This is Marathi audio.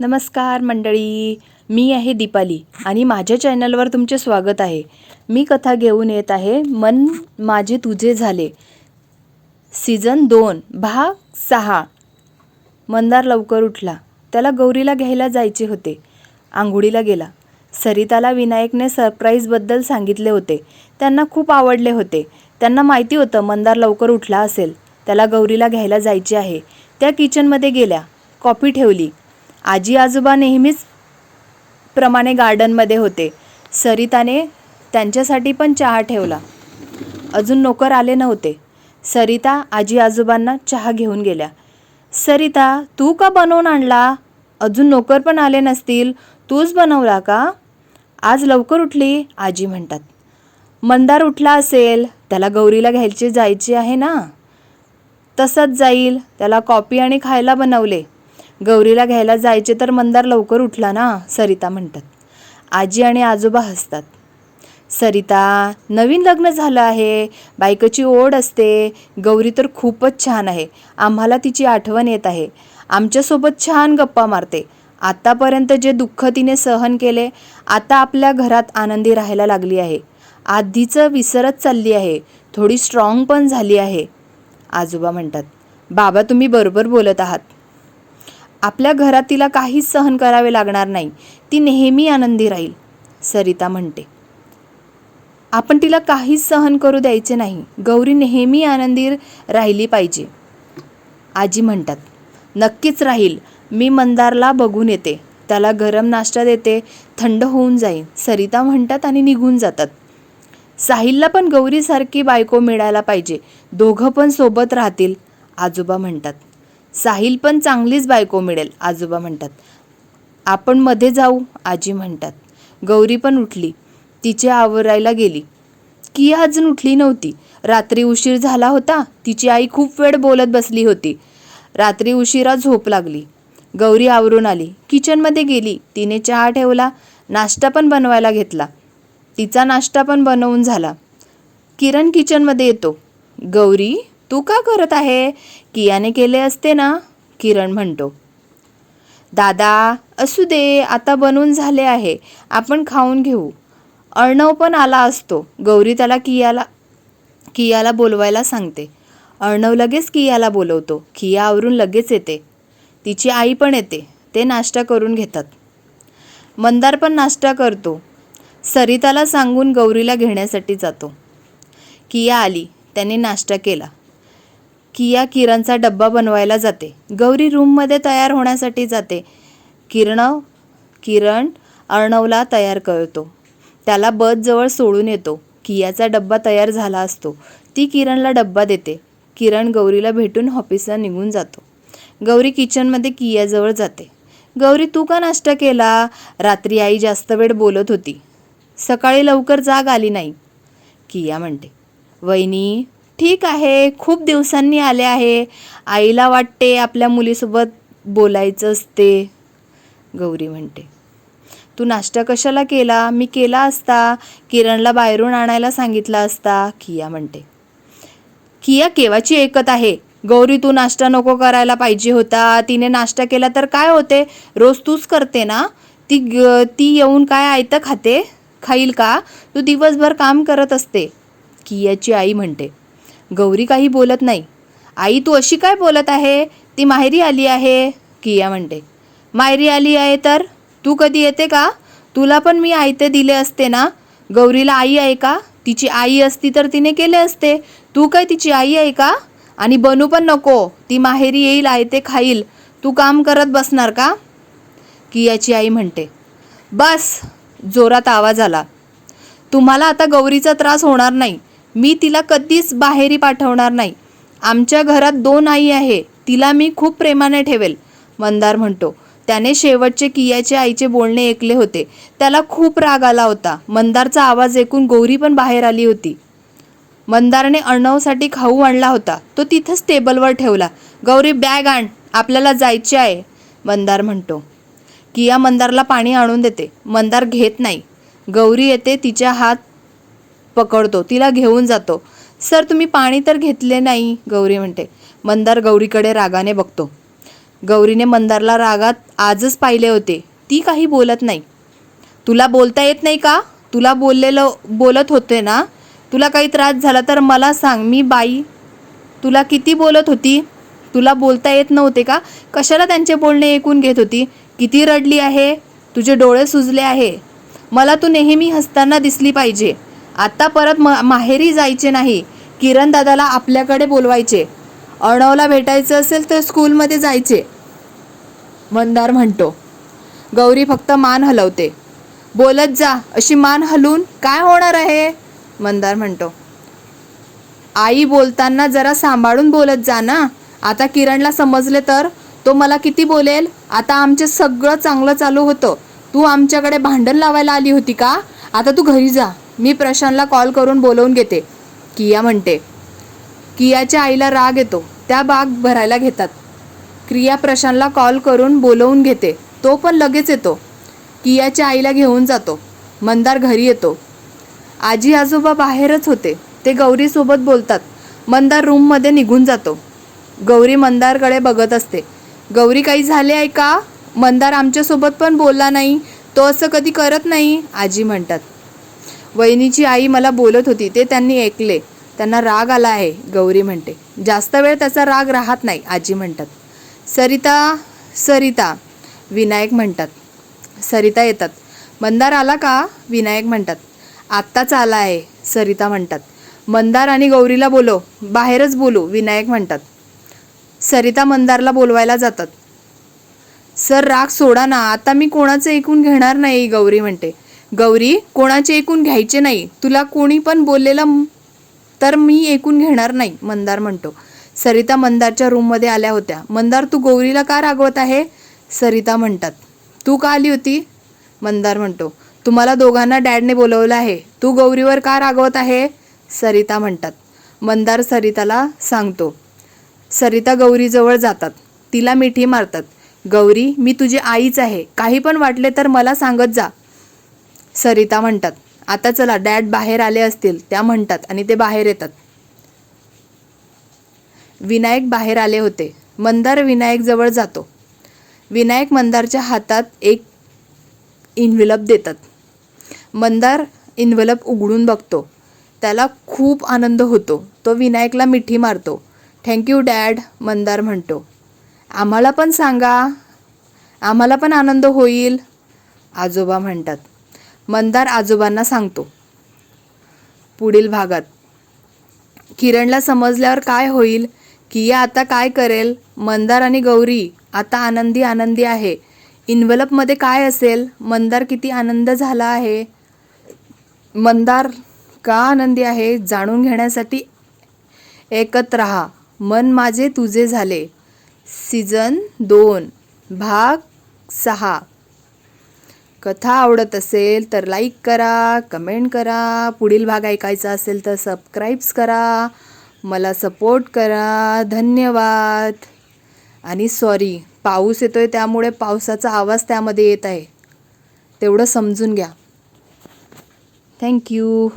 नमस्कार मंडळी मी आहे दीपाली आणि माझ्या चॅनलवर तुमचे स्वागत आहे. मी कथा घेऊन येत आहे मन माझे तुझे झाले. सीझन दोन भाग सहा. मंदार लवकर उठला. त्याला गौरीला घ्यायला जायचे होते. आंघोळीला गेला. सरिताला विनायकने सरप्राईजबद्दल सांगितले होते. त्यांना खूप आवडले होते. त्यांना माहिती होतं मंदार लवकर उठला असेल. त्याला गौरीला घ्यायला जायचे आहे. त्या किचनमध्ये गेल्या. कॉफी ठेवली. आजी आजोबा नेहमीच प्रमाणे गार्डनमध्ये होते. सरिताने त्यांच्यासाठी पण चहा ठेवला. अजून नोकर आले नव्हते. सरिता आजी आजोबांना चहा घेऊन गेल्या. सरिता तू का बनवून आणला? अजून नोकर पण आले नसतील. तूच बनवला का? आज लवकर उठली आजी म्हणतात. मंदार उठला असेल. त्याला गौरीला घ्यायचे जायचे आहे ना? तसंच जाईल. त्याला कॉपी आणि खायला बनवले. गौरीला घ्यायला जायचे तर मंदार लवकर उठला ना सरिता म्हणतात. आजी आणि आजोबा हसतात. सरिता नवीन लग्न झालं आहे बायकोची ओढ असते गौरी तर खूपच छान आहे आम्हाला तिची आठवण येत आहे. आमच्यासोबत छान गप्पा मारते. आत्तापर्यंत जे दुःख तिने सहन केले आता आपल्या घरात आनंदी राहायला लागली आहे. आधीचं विसरत चालली आहे थोडी स्ट्रॉंग पण झाली आहे. आजोबा म्हणतात बाबा तुम्ही बरोबर बोलत आहात. आपल्या घरात तिला काहीच सहन करावे लागणार नाही. ती नेहमी आनंदी राहील सरिता म्हणते. आपण तिला काहीच सहन करू द्यायचे नाही. गौरी नेहमी आनंदी राहिली पाहिजे. आजी म्हणतात नक्कीच राहील. मी मंदारला बघून येते. त्याला गरम नाश्ता देते. थंड होऊन जाईल सरिता म्हणतात आणि निघून जातात. साहिलला पण गौरीसारखी बायको मिळायला पाहिजे. दोघं पण सोबत राहतील आजोबा म्हणतात. साहिल पण चांगलीच बायको मिळेल आजोबा म्हणतात. आपण मध्ये जाऊ आजी म्हणतात. गौरी पण उठली. तिचे आवरायला गेली. की अजून उठली नव्हती. रात्री उशीर झाला होता. तिची आई खूप वेळ बोलत बसली होती. रात्री उशिरा झोप लागली. गौरी आवरून आली. किचनमध्ये गेली. तिने चहा ठेवला. नाश्ता पण बनवायला घेतला. तिचा नाश्ता पण बनवून झाला. किरण किचनमध्ये येतो. गौरी? तू का करत आहे? कियाने केले असते ना? किरण म्हणतो. दादा असू दे आता बनवून झाले आहे. आपण खाऊन घेऊ. अर्णव पण आला असतो. गौरी त्याला कियाला कियाला बोलवायला सांगते. अर्णव लगेच कियाला बोलवतो. किया आवरून लगेच येते. तिची आई पण येते. ते नाश्ता करून घेतात. मंदार पण नाश्ता करतो. सरिताला सांगून गौरीला घेण्यासाठी जातो. किया आली. त्याने नाश्ता केला. किया किरणचा डब्बा बनवायला जाते. गौरी रूममध्ये तयार होण्यासाठी जाते. किरण किरण अर्णवला तयार करतो. त्याला बसजवळ सोडून येतो. कियाचा डब्बा तयार झाला असतो. ती किरणला डब्बा देते. किरण गौरीला भेटून ऑफिसला निघून जातो. गौरी किचनमध्ये कियाजवळ जाते. गौरी तू का नाश्ता केला? रात्री आई जास्त वेळ बोलत होती. सकाळी लवकर जाग आली नाही. किया म्हणते. वहिनी ठीक आहे. खूप दिवसांनी आले आहे. आईला वाटते आपल्या मुलीसोबत बोलायचं असते. गौरी म्हणते तू नाश्ता कशाला केला? मी केला असता. किरणला बाहेरून आणायला सांगितला असता. किया म्हणते किया केव्हाची ऐकत आहे? गौरी तू नाश्ता नको करायला पाहिजे होता. तिने नाश्ता केला तर काय होते? रोज तूच करते ना? ती ग- ती येऊन काय आयतं खाते? खाईल का? तू दिवसभर काम करत असते. कियाची आई म्हणते गौरी काही बोलत नाही. आई तू अशी काय बोलत आहे? ती माहेरी आली आहे किया म्हणते. माहेरी आली आहे तर? तू कधी येते का? तुला पण मी आयते दिले असते ना? गौरीला आई आहे का? तिची आई असती तर तिने केले असते. तू काय तिची आई आहे का? आणि बनू पण नको. ती माहेरी येईल आयते खाईल. तू काम करत बसणार का? कियाची आई म्हणते. बस जोरात आवाज आला. तुम्हाला आता गौरीचा त्रास होणार नाही. मी तिला कधीच बाहेरी पाठवणार नाही. आमच्या घरात दोन आई आहे तिला मी खूप प्रेमाने ठेवेल मंदार म्हणतो. त्याने शेवटचे कियाचे आईचे बोलणे ऐकले होते. त्याला खूप राग आला होता. मंदारचा आवाज ऐकून गौरी पण बाहेर आली होती. मंदारने अर्णवसाठी खाऊ आणला होता. तो तिथंच टेबलवर ठेवला. गौरी बॅग आण. आपल्याला जायचे आहे मंदार म्हणतो. किया मंदारला पाणी आणून देते. मंदार घेत नाही. गौरी येते तिच्या हात पकडतो तिला घेऊन जातो. सर तुम्ही पाणी तर घेतले नाही गौरी म्हणते. मंदार गौरीकडे रागाने बघतो. गौरीने मंदारला रागात आजच पाहिले होते. ती काही बोलत नाही. तुला बोलता येत नाही का? तुला बोललेलं बोलत होते ना? तुला काही त्रास झाला तर मला सांग मी बाई. तुला किती बोलत होती? तुला बोलता येत नव्हते का? कशाला त्यांचे बोलणे ऐकून घेत होती? किती रडली आहे? तुझे डोळे सुजले आहे. मला तू नेहमी हसताना दिसली पाहिजे. आत्ता परत म माहेरी जायचे नाही. किरण दादाला आपल्याकडे बोलवायचे. अर्णवला भेटायचं असेल तर स्कूलमध्ये जायचे. मंदार म्हणतो गौरी फक्त मान हलवते. बोलत जा अशी मान हलवून काय होणार आहे? मंदार म्हणतो आई बोलताना जरा सांभाळून बोलत जा ना. आता किरणला समजले तर तो मला किती बोलेल? आता आमचे सगळं चांगलं चालू होतं. तू आमच्याकडे भांडण लावायला आली होती का? आता तू घरी जा. मी प्रशांतला कॉल करून बोलवून घेते. किया म्हणते कियाच्या आईला राग येतो त्या बाग भरायला घेतात. क्रिया प्रशांतला कॉल करून बोलवून घेते तो पण लगेच येतो. कियाच्या आईला घेऊन जातो. मंदार घरी येतो. आजी आजोबा बाहेरच होते. ते गौरीसोबत बोलतात. मंदार रूममध्ये निघून जातो. गौरी मंदारकडे बघत असते. गौरी काही झाले आहे का? मंदार आमच्यासोबत पण बोलला नाही. तो असं कधी करत नाही? आजी म्हणतात. वहिनीची आई मला बोलत होती ते त्यांनी ऐकले. त्यांना राग आला आहे गौरी म्हणते. जास्त वेळ त्याचा राग राहत नाही आजी म्हणतात. सरिता सरिता विनायक म्हणतात. सरिता येतात. मंदार आला का? विनायक म्हणतात. आत्ताच आला आहे सरिता म्हणतात. मंदार आणि गौरीला बोलो बाहेरच बोलू विनायक म्हणतात. सरिता मंदारला बोलवायला जातात. सर राग सोडा ना आता मी कोणाचं ऐकून घेणार नाही गौरी म्हणते. गौरी कोणाचे ऐकून घ्यायचे नाही? तुला कोणी पण बोललेलं तर मी ऐकून घेणार नाही मंदार म्हणतो. सरिता मंदारच्या रूममध्ये आल्या होत्या. मंदार तू गौरीला का रागवत आहे? सरिता म्हणतात. तू का आली होती? मंदार म्हणतो. तुम्हाला दोघांना डॅडने बोलवलं आहे. तू गौरीवर का रागवत आहे? सरिता म्हणतात. मंदार सरिताला सांगतो. सरिता गौरीजवळ जातात. तिला मिठी मारतात. गौरी मी तुझी आईच आहे. काही पण वाटले तर मला सांगत जा. सरिता म्हणतात. आता चला डॅड बाहेर आले असतील त्या म्हणतात आणि ते बाहेर येतात. विनायक बाहेर आले होते. मंदार विनायक जवळ जातो. विनायक मंदारच्या हातात एक इन्व्हलप देतात. मंदार इन्व्हलप उघडून बघतो. त्याला खूप आनंद होतो. तो विनायकला मिठी मारतो. थँक्यू डॅड मंदार म्हणतो. आम्हाला पण सांगा. आम्हाला पण आनंद होईल आजोबा म्हणतात. मंदार आजोबांना सांगतो. पुढील भागात. किरणला समजल्यावर काय होईल? किया आता काय करेल? मंदार आणि गौरी आता आनंदी आनंदी आहे. इन्व्हलपमध्ये काय असेल? मंदार किती आनंद झाला आहे? मंदार का आनंदी आहे? जाणून घेण्यासाठी एकत राहा. मन माझे तुझे झाले. सीझन दोन भाग सहा. कथा आवडत असेल तर लाईक करा कमेंट करा पुढील भाग ऐकायचा असेल तर सबस्क्राईब्स करा मला सपोर्ट करा. धन्यवाद. आणि सॉरी पाऊस येतो आहे त्यामुळे पावसाचा आवाज त्यामध्ये येत आहे. तेवढं समजून घ्या. थँक्यू